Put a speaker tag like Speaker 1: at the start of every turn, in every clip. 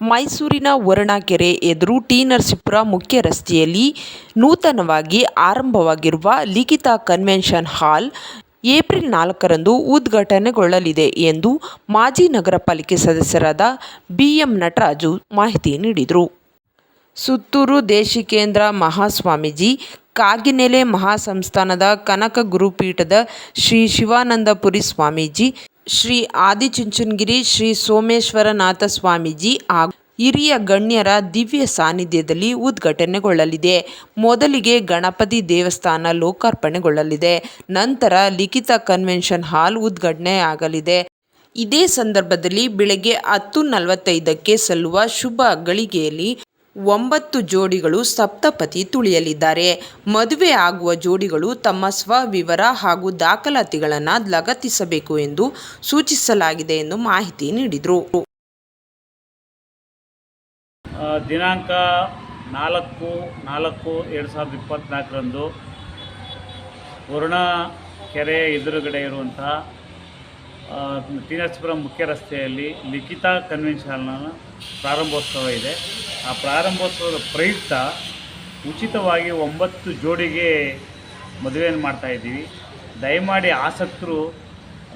Speaker 1: ಮೈಸೂರಿನ ವರುಣಾಕೆರೆ ಎದುರು ಟಿ ನರಸೀಪುರ ಮುಖ್ಯ ರಸ್ತೆಯಲ್ಲಿ ನೂತನವಾಗಿ ಆರಂಭವಾಗಿರುವ ಲಿಖಿತ ಕನ್ವೆನ್ಷನ್ ಹಾಲ್ ಏಪ್ರಿಲ್ ನಾಲ್ಕರಂದು ಉದ್ಘಾಟನೆಗೊಳ್ಳಲಿದೆ ಎಂದು ಮಾಜಿ ನಗರ ಪಾಲಿಕೆ ಸದಸ್ಯರಾದ ಬಿಎಂ ನಟರಾಜು ಮಾಹಿತಿ ನೀಡಿದರು. ಸುತ್ತೂರು ದೇಶಿಕೇಂದ್ರ ಮಹಾಸ್ವಾಮೀಜಿ, ಕಾಗಿನೆಲೆ ಮಹಾಸಂಸ್ಥಾನದ ಕನಕ ಗುರುಪೀಠದ ಶ್ರೀ ಶಿವಾನಂದಪುರಿ ಸ್ವಾಮೀಜಿ ಶ್ರೀ ಆದಿಚುಂಚನಗಿರಿ ಶ್ರೀ ಸೋಮೇಶ್ವರನಾಥ ಸ್ವಾಮೀಜಿ ಹಾಗೂ ಹಿರಿಯ ಗಣ್ಯರ ದಿವ್ಯ ಸಾನ್ನಿಧ್ಯದಲ್ಲಿ ಉದ್ಘಾಟನೆಗೊಳ್ಳಲಿದೆ. ಮೊದಲಿಗೆ ಗಣಪತಿ ದೇವಸ್ಥಾನ ಲೋಕಾರ್ಪಣೆಗೊಳ್ಳಲಿದೆ. ನಂತರ ಲಿಖಿತ ಕನ್ವೆನ್ಷನ್ ಹಾಲ್ ಉದ್ಘಾಟನೆಯಾಗಲಿದೆ. ಇದೇ ಸಂದರ್ಭದಲ್ಲಿ ಬೆಳಗ್ಗೆ ಹತ್ತು ನಲವತ್ತೈದಕ್ಕೆ ಸಲ್ಲುವ ಶುಭ ಗಳಿಗೆಯಲ್ಲಿ ಒಂಬತ್ತು ಜೋಡಿಗಳು ಸಪ್ತಪತಿ ತುಳಿಯಲಿದ್ದಾರೆ. ಮದುವೆ ಆಗುವ ಜೋಡಿಗಳು ತಮ್ಮ ಸ್ವವಿವರ ಹಾಗೂ ದಾಖಲಾತಿಗಳನ್ನು ಲಗತ್ತಿಸಬೇಕು ಎಂದು ಸೂಚಿಸಲಾಗಿದೆ ಎಂದು ಮಾಹಿತಿ ನೀಡಿದರು.
Speaker 2: ದಿನಾಂಕ ನಾಲ್ಕು ನಾಲ್ಕು ಎರಡು ಸಾವಿರದ ಇಪ್ಪತ್ತ್ನಾಲ್ಕರಂದು ವರುಣ ಕೆರೆ ಎದುರುಗಡೆ ಇರುವಂತಹ ಟಿ ಮುಖ್ಯ ರಸ್ತೆಯಲ್ಲಿ ಲಿಖಿತ ಕನ್ವೆನ್ಷನ್ನ ಪ್ರಾರಂಭೋತ್ಸವ ಇದೆ. ಆ ಪ್ರಾರಂಭೋತ್ಸವದ ಪ್ರಯುಕ್ತ ಉಚಿತವಾಗಿ ಒಂಬತ್ತು ಜೋಡಿಗೆ ಮದುವೆಯನ್ನು ಮಾಡ್ತಾಯಿದ್ದೀವಿ ದಯಮಾಡಿ ಆಸಕ್ತರು,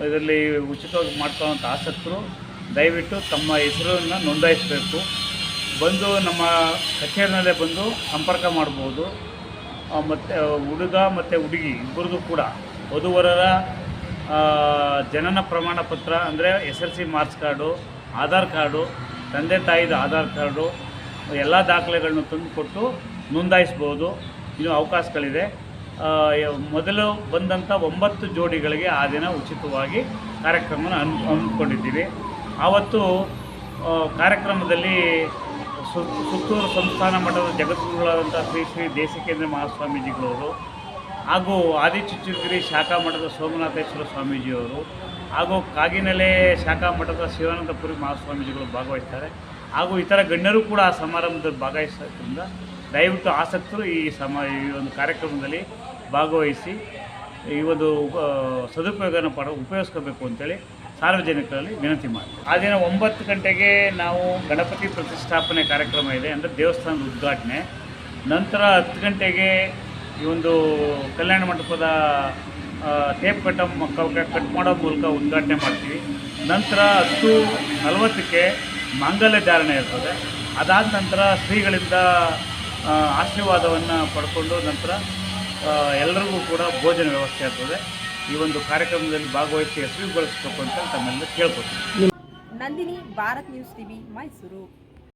Speaker 2: ಇದರಲ್ಲಿ ಉಚಿತವಾಗಿ ಮಾಡ್ಕೊಳ್ಳೋಂಥ ಆಸಕ್ತರು, ದಯವಿಟ್ಟು ತಮ್ಮ ಹೆಸರನ್ನು ನೋಂದಾಯಿಸಬೇಕು. ಬಂದು ನಮ್ಮ ಕಚೇರಿನಲ್ಲೇ ಬಂದು ಸಂಪರ್ಕ ಮಾಡ್ಬೋದು. ಮತ್ತು, ಹುಡುಗ ಮತ್ತು ಹುಡುಗಿ ಇಬ್ಬರದು ಕೂಡ. ವಧುವರರ ಜನನ ಪ್ರಮಾಣ ಪತ್ರ ಅಂದರೆ S L C marks card, Aadhaar card, ತಂದೆ ತಾಯಿದು ಆಧಾರ್ ಕಾರ್ಡು ಎಲ್ಲ ದಾಖಲೆಗಳನ್ನು ತಂದುಕೊಟ್ಟು ನೋಂದಾಯಿಸ್ಬೋದು. ಇನ್ನು ಅವಕಾಶಗಳಿದೆ. ಮೊದಲು ಬಂದಂಥ ಒಂಬತ್ತು ಜೋಡಿಗಳಿಗೆ ಆ ದಿನ ಉಚಿತವಾಗಿ ಕಾರ್ಯಕ್ರಮನ ಅನ್ ಹಮ್ಮಿಕೊಂಡಿದ್ದೀವಿ. ಆವತ್ತು ಕಾರ್ಯಕ್ರಮದಲ್ಲಿ ಸುತ್ತೂರು ಸಂಸ್ಥಾನ ಮಠದ ಜಗದ್ಗುರುಗಳಾದಂಥ ಶ್ರೀ ಶ್ರೀ ದೇಶಿಕೇಂದ್ರ ಮಹಾಸ್ವಾಮೀಜಿಗಳವರು ಹಾಗೂ ಆದಿಚುಚ್ಚುಗಿರಿ ಶಾಖಾ ಮಠದ ಸೋಮನಾಥೇಶ್ವರ ಸ್ವಾಮೀಜಿಯವರು ಹಾಗೂ ಕಾಗಿನೆಲೆ ಶಾಖಾ ಮಠದ ಶಿವಾನಂದಪುರಿ ಮಹಾಸ್ವಾಮೀಜಿಗಳು ಭಾಗವಹಿಸ್ತಾರೆ. ಹಾಗೂ ಇತರ ಗಣ್ಯರು ಕೂಡ ಆ ಸಮಾರಂಭದಲ್ಲಿ ಭಾಗವಹಿಸೋದ್ರಿಂದ ದಯವಿಟ್ಟು ಆಸಕ್ತರು ಈ ಸಮ, ಈ ಒಂದು ಕಾರ್ಯಕ್ರಮದಲ್ಲಿ ಭಾಗವಹಿಸಿ ಈ ಒಂದು ಸದುಪಯೋಗನ ಪಡ, ಉಪಯೋಗಿಸ್ಕೋಬೇಕು ಅಂತೇಳಿ ಸಾರ್ವಜನಿಕರಲ್ಲಿ ವಿನಂತಿ ಮಾಡಿ. ಆ ದಿನ ಒಂಬತ್ತು ಗಂಟೆಗೆ ನಾವು ಗಣಪತಿ ಪ್ರತಿಷ್ಠಾಪನೆ ಕಾರ್ಯಕ್ರಮ ಇದೆ, ಅಂದರೆ ದೇವಸ್ಥಾನದ ಉದ್ಘಾಟನೆ. ನಂತರ ಹತ್ತು ಗಂಟೆಗೆ ಈ ಒಂದು ಕಲ್ಯಾಣ ಮಂಟಪದ ಟೇಪ್ ಕಟ್ಟ ಕಟ್ ಮಾಡೋ ಮೂಲಕ ಉದ್ಘಾಟನೆ ಮಾಡ್ತೀವಿ. ನಂತರ ಹತ್ತು ನಲವತ್ತಕ್ಕೆ ಮಾಂಗಲ್ಯ ಧಾರಣೆ ಇರ್ತದೆ. ಅದಾದ ನಂತರ ಶ್ರೀಗಳಿಂದ ಆಶೀರ್ವಾದವನ್ನು ಪಡ್ಕೊಂಡು ನಂತರ ಎಲ್ಲರಿಗೂ ಕೂಡ ಭೋಜನ ವ್ಯವಸ್ಥೆ ಇರ್ತದೆ ಈ ಒಂದು ಕಾರ್ಯಕ್ರಮದಲ್ಲಿ ಭಾಗವಹಿಸಿ ಯಶಸ್ವಿಗೊಳಿಸಬೇಕು ಅಂತ ತಮ್ಮೆಲ್ಲ ಕೇಳ್ಕೊತೀನಿ.
Speaker 1: Nandini, Bharat news TV, Mysuru.